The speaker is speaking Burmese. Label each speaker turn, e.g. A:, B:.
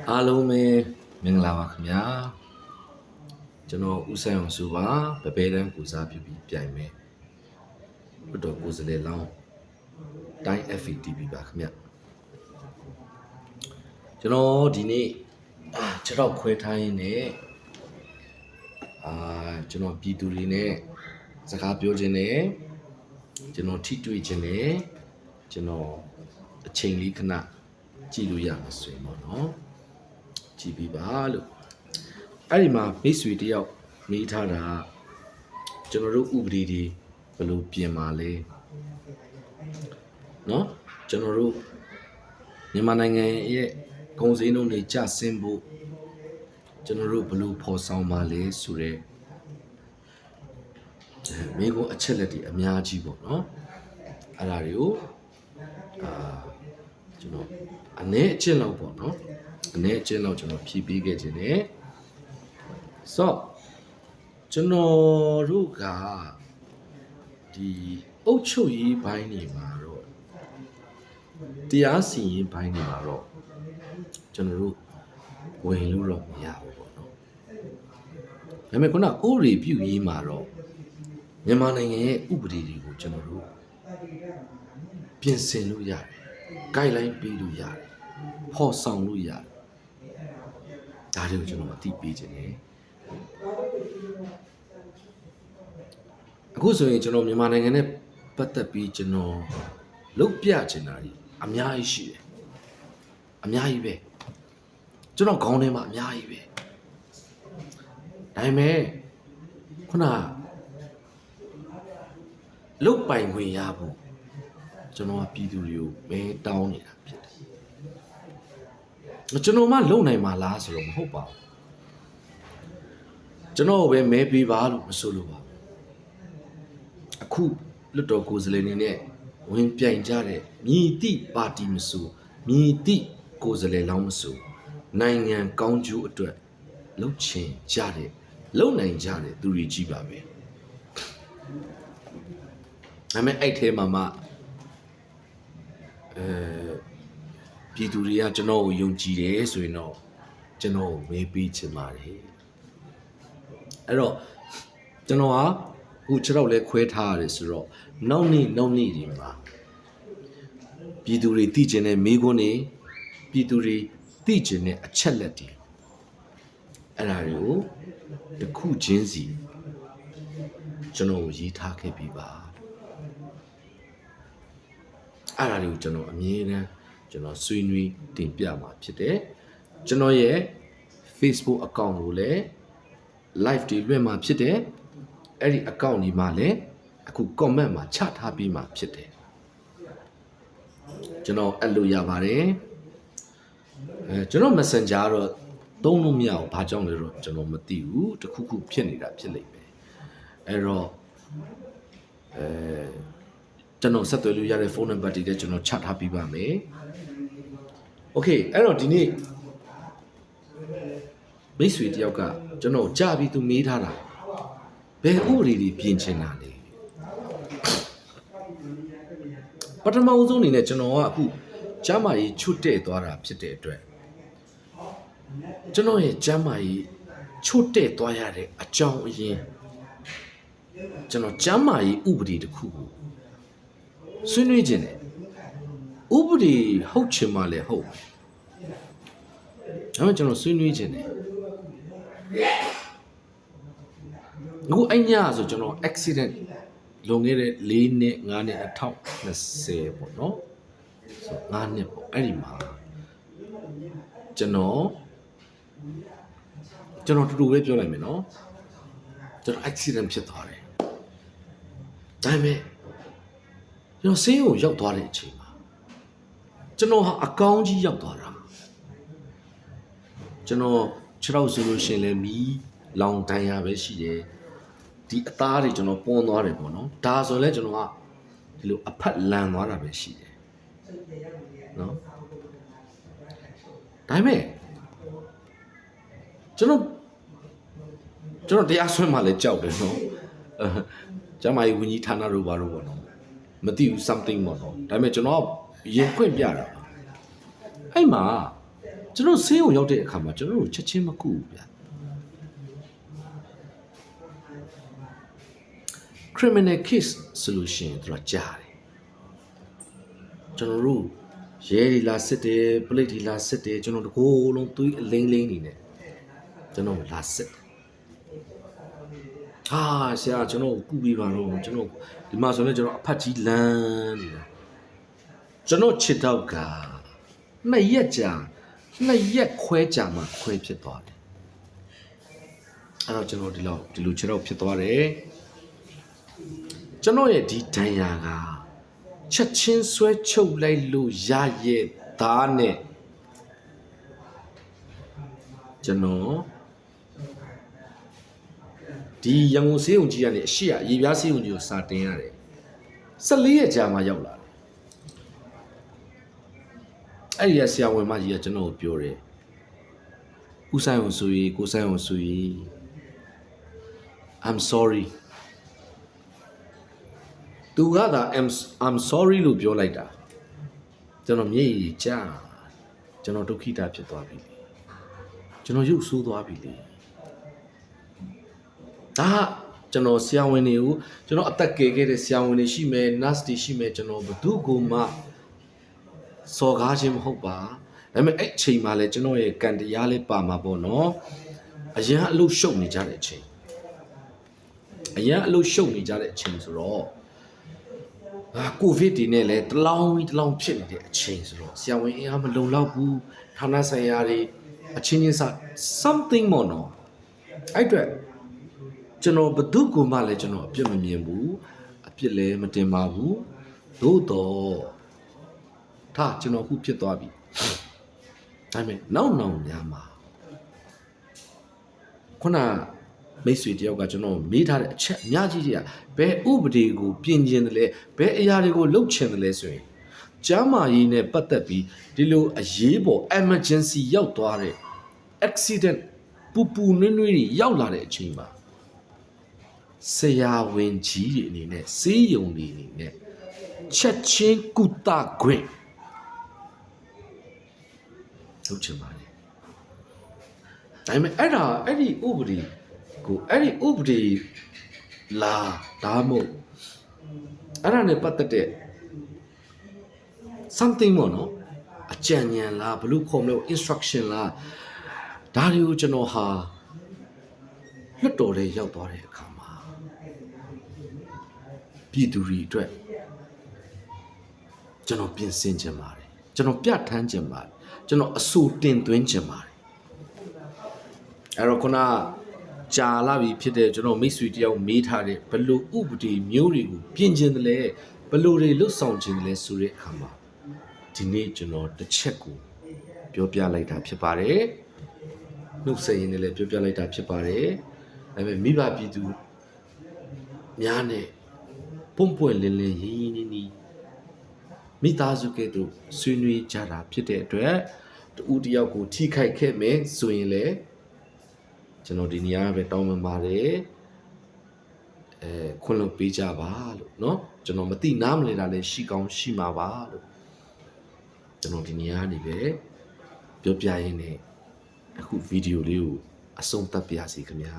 A: အားလုံးပဲမင်္ဂလာပါခင်ဗျာကျွန်တော်ဦးဆိုင်အောင်စုပါဗပဲတန်းကိုစားပြုပြီးပြိုင်မယ်ဘတ်တော်ကိုယ်စားလှယ်လောင်းတိုင်း FATV ပါခင်ဗျကျွန်တော်ဒီနေ့အာခြေတော့ခွဲထားရင်းနဲ့အာကျွန်တော်ပြည်သူတွေနဲ့စကားပြောခြင်းနဲ့ကျွန်တော်ထိတွေ့ခြင်းနဲ့ကျွန်တော်အချိန်လေးခဏကြည့်လို့ရမှာဆိုရင်ပေါ့နော် ကြည့်ပြီးပါလို့အဲ့ဒီမှာမိတ်ဆွေတယောက်မေးထားတာကျွန်တော်တို့ဥပဒေတွေဘယ်လိုပြင်ပါလဲเนาะကျွန်တော်တို့မြန်မာနိုင်ငံရဲ့ဂုံစင်းတို့တွေကြဆင်းဖို့ကျွန်တော်တို့ဘယ်လိုဖော်ဆောင်ပါလဲဆိုတော့မိကုအချက်လက်တွေအများကြီးပေါ့เนาะအဲ့ဒါတွေကိုအာကျွန်တော်အနည်းအချက်လောက်ပေါ့เนาะ အနေအချင်းတော့ကျွန်တော်ဖြည့်ပေးခဲ့ခြင်းနဲ့ဆိုတော့ကျွန်တော်တို့ကဒီအုတ်ချုပ်ရေးဘိုင်းနေမှာတော့တရားစီရင်ဘိုင်းနေမှာတော့ကျွန်တော်တို့ဝင်လို့တော့မရဘူးပေါ့နော်ဒါပေမဲ့ခုနဥပဒေပြုရေးမှာတော့မြန်မာနိုင်ငံရဲ့ဥပဒေတွေကိုကျွန်တော်တို့ပြင်ဆင်လို့ရတယ်။ guideline ပေးလို့ရတယ်။ဖော်ဆောင်လို့ရတယ်။ ဒါတွေကိုကျွန်တော်အသိပေးခြင်းတယ်အခုဆိုရင်ကျွန်တော်မြန်မာနိုင်ငံနဲ့ပတ်သက်ပြီးကျွန်တော်လုတ်ပြချင်တာကြီးအများကြီးရှိတယ်အများကြီးပဲကျွန်တော်ခေါင်းထဲမှာအများကြီးပဲဒါပေမဲ့ခုနလုတ်ပိုင်ခွင့်ရဖို့ကျွန်တော်ကပြည်သူတွေကိုမဲတောင်းနေတာဖြစ်တယ် ကျွန်တော်မှလုံနိုင်မှာလားဆိုတော့မဟုတ်ပါဘူးကျွန်တော်ပဲမဲပေးပါလို့မဆိုလိုပါဘူးအခုလွတ်တော်ကိုယ်စားလှယ်နေနဲ့ဝင်ပြိုင်ကြတဲ့မြည်တိပါတီမဆိုမြည်တိကိုယ်စားလှယ်လောင်းမဆိုနိုင်ငံကောင်းကျိုးအတွက်လှုပ်ချင်ကြတဲ့လုံနိုင်ကြတဲ့သူတွေကြီးပါပဲဒါပေမဲ့အဲ့ထဲမှာမှအဲ ပြည်သူတွေကကျွန်တော်ကိုယုံကြည်တယ်ဆိုရင်တော့ကျွန်တော်ကိုမေးပေးချင်ပါတယ်အဲ့တော့ကျွန်တော်ဟာခုခြေတော့လဲခွဲထားရတယ်ဆိုတော့နောက်နေ့နောက်နေ့ဒီမှာပြည်သူတွေသိကျင်တဲ့မိခွန်းတွေပြည်သူတွေသိကျင်တဲ့အချက်လက်တွေအဲ့ဒါတွေကိုတစ်ခုချင်းစီကျွန်တော်ကိုရေးထားခဲ့ပြီးပါအဲ့ဒါတွေကိုကျွန်တော်အမြဲတမ်း ကျွန်တော်ဆွေးနွေးတင်ပြမှာဖြစ်တယ်ကျွန်တော်ရဲ့ Facebook account ကိုလည်း live တွေလွှင့်မှာဖြစ်တယ်အဲ့ဒီ account ဒီမှာလည်းအခု comment မှာချထားပြီးမှာဖြစ်တယ်ကျွန်တော်အဲ့လိုရပါတယ်အဲကျွန်တော် messenger တော့သုံးလို့မရဘူးဘာကြောင့်လဲတော့ကျွန်တော်မသိဘူးတခုခုဖြစ်နေတာဖြစ်လိမ့်မယ်အဲ့တော့အဲ ကျွန်တော်ဆက်သွယ်လို့ရတဲ့ဖုန်းနံပါတ်တွေလည်းကျွန်တော်ချထားပေးပါမယ်။ Okay အဲ့တော့ဒီနေ့မိတ်ဆွေတယောက်ကကျွန်တော်ကြာပြီးသူမေးထားတာဘယ်ဥပဒေတွေပြင်ချင်တာလဲပထမအဆုံးအနေနဲ့ကျွန်တော်ကအခုကျမ်းမာရေးချွတ်တဲ့သွားတာဖြစ်တဲ့အတွက်ကျွန်တော်ရဲ့ကျမ်းမာရေးချွတ်တဲ့သွားရတဲ့အကြောင်းအရင်းကျွန်တော်ကျမ်းမာရေးဥပဒေတစ်ခုကို ဆွေးနွေးခြင်းတယ်ဥပဒေဟုတ်ချင်မှလည်းဟုတ်မယ်ဒါပေမဲ့ကျွန်တော်ဆွေးနွေးခြင်းတယ်အခုအဲ့ညဆိုကျွန်တော် accident လွန်ခဲ့တဲ့၄နှစ်၅နှစ်2020ပေါ့နော်ဆို5နှစ်ပေါ့အဲ့ဒီမှာကျွန်တော်ကျွန်တော်တူတူပဲပြောလိုက်မယ်နော်ကျွန်တော် accident ဖြစ်သွားတယ်ဒါပေမဲ့ ကျွန်တော်ဆေးရုံရောက်သွားတဲ့အချိန်မှာကျွန်တော်ဟာအကောင်းကြီးရောက်သွားတာကျွန်တော်ခြေထောက်ဆိုလို့ရှိရင်လည်းမီးလောင်တန်ရပဲရှိတယ်ဒီအသားတွေကျွန်တော်ပွန်းသွားတယ်ပေါ့နော်ဒါဆိုလည်းကျွန်တော်ကဒီလိုအဖက်လန်သွားတာပဲရှိတယ်နော်ဒါပေမဲ့ကျွန်တော်ကျွန်တော်တရားဆွဲမှလည်းကြောက်တယ်နော်အဲကျမကြီးဝင်းကြီးဌာနတို့ဘာလို့ပေါ့နော် မသိဘူး something ပေါ့နော်ဒါပေမဲ့ကျွန်တော်ရင်ခွင့်ပြတာပါအဲ့မှာကျွန်တော်ဆေးရုံရောက်တဲ့အခါမှာကျွန်တော်တို့ချက်ချင်းမကူဘူးဗျာ criminal case ဆိုလို့ရှိရင်သူကကြားတယ်ကျွန်တော်တို့ရဲဒီလာစစ်တယ်ပလိတ်ဒီလာစစ်တယ်ကျွန်တော်တကိုယ်လုံးသွေးအလိမ့်လိမ့်နေတယ်ကျွန်တော်လာစစ်တယ် ဟာဆရာကျွန်တော်ကုပြီးပါတော့ကျွန်တော်ဒီမှာဆိုရင်ကျွန်တော်အဖက်ကြီးလမ်းနေတာကျွန်တော်ချစ်တော့ကနှစ်ရက်ကြာနှစ်ရက်ခွဲကြာမှခွဲဖြစ်သွားတယ်အဲ့တော့ကျွန်တော်ဒီလောက်ဒီလိုခြေတော့ဖြစ်သွားတယ်ကျွန်တော်ရဲ့ဒီဒဏ်ရာကချက်ချင်းဆွဲချုပ်လိုက်လို့ရရဲ့သားနဲ့ကျွန်တော် ဒီရန်ကုန်စေးုံကြီးကနေအရှိရရေပြားစေးုံကြီးကိုစာတင်ရတယ်14ရက်ကြာမှရောက်လာတယ်အဲ့ဒီကဆရာဝန်မကြီးကကျွန်တော်ကိုပြောတယ်ဦးဆိုင်အောင်ဆိုရီကိုဆိုင်အောင်ဆိုရီ I'm sorry သူကသာ I'm I'm sorry လို့ပြောလိုက်တာကျွန်တော်မျက်ရည်ကျကျွန်တော်ဒုက္ခိတဖြစ်သွားပြီလေကျွန်တော်ရုပ်ဆိုးသွားပြီလေ ဒါကကျွန်တော်ဆရာဝန်တွေကိုကျွန်တော်အသက်ကယ်ခဲ့တဲ့ဆရာဝန်တွေရှိမယ် nurse တွေရှိမယ်ကျွန်တော်ဘယ်သူကိုမှစော်ကားခြင်းမဟုတ်ပါဒါပေမဲ့အဲ့အချိန်မှာလဲကျွန်တော်ရဲ့ကံတရားလေးပါမှာပေါ့နော်အရင်အလုပ်ရှုပ်နေကြတဲ့အချိန်အရင်အလုပ်ရှုပ်နေကြတဲ့အချိန်ဆိုတော့အာကိုဗစ်ဒီနဲ့လဲတလောင်းပြီးတလောင်းဖြစ်နေတဲ့အချိန်ဆိုတော့ဆရာဝန်အင်အားမလုံလောက်ဘူးဌာနဆိုင်ရာတွေအချင်းချင်းစ something မော်နော်အဲ့အတွက် ကျွန်တော်ဘယ်သူ့ကိုမှလည်းကျွန်တော်အပြစ်မမြင်ဘူးအပြစ်လည်းမတင်ပါဘူးသို့တော့ထားကျွန်တော်ခုဖြစ်သွားပြီဒါပေမဲ့နောက်နောက်များမှာခုနမိတ်ဆွေတယောက်ကကျွန်တော်မေးထားတဲ့အချက်အများကြီးကြီးอ่ะဘယ်ဥပဒေကိုပြင်ကျင်တယ်လဲဘယ်အရာတွေကိုလုပ်ချင်တယ်လဲဆိုရင်ကျမ်းမာရေးနဲ့ပတ်သက်ပြီးဒီလိုအရေးပေါ် emergency ရောက်သွားတဲ့ accident ပူပူနွေ့နွေ့တွေရောက်လာတဲ့အချိန်မှာ ဆရာဝန်ကြီးတွေအနေနဲ့စေးရုံတွေအနေနဲ့ချက်ချင်းကုသခွင့်လုပ်ချင်ပါတယ်ဒါပေမဲ့အဲ့ဒါအဲ့ဒီဥပဒေကိုအဲ့ဒီဥပဒေလာဒါမှမဟုတ်အဲ့ဒါနဲ့ပတ်သက်တဲ့ something ပေါ့နော်အကြံဉာဏ်လားဘလို့ခေါ်မလို့ instruction လားဒါတွေကိုကျွန်တော်ဟာလွတ်တော်တဲ့ရောက်သွားတဲ့အခါမှာ ပြည်သူတွေအတွက်ကျွန်တော်ပြင်ဆင်ခြင်းပါတယ်ကျွန်တော်ပြဋ္ဌာန်းခြင်းပါတယ်ကျွန်တော်အဆိုတင်သွင်းခြင်းပါတယ်အဲ့တော့ခုနကြာလာပြီဖြစ်တဲ့ကျွန်တော်မိတ်ဆွေတယောက်မေးထားတဲ့ဘလို့ဥပဒေမျိုးတွေကိုပြင်ခြင်းတယ်လဲဘလို့တွေလွတ်ဆောင်ခြင်းတယ်လဲဆိုတဲ့အခါမှာဒီနေ့ကျွန်တော်တစ်ချက်ကိုပြောပြလိုက်တာဖြစ်ပါတယ်နှုတ်ဆက်ရင်းနဲ့လည်းပြောပြလိုက်တာဖြစ်ပါတယ်ဒါပေမဲ့မိဘပြည်သူများနဲ့ ပုံပွင့်လင်းလင်းရင်းရင်းနီးနီးမိသားစုကဲ့သို့ဆွေးနွေးကြတာဖြစ်တဲ့အတွက်တူတယောက်ကိုထိခိုက်ခဲ့မယ်ဆိုရင်လည်းကျွန်တော်ဒီနေရာပဲတောင်းပန်ပါတယ်အဲခွင့်လွှတ်ပေးကြပါလို့เนาะကျွန်တော်မသိနားမလည်တာလည်းရှိကောင်းရှိမှာပါလို့ကျွန်တော်ဒီနေရာနေပဲပြောပြရင်းနဲ့အခုဗီဒီယိုလေးကိုအဆုံးသတ်ပြစီခင်ဗျာ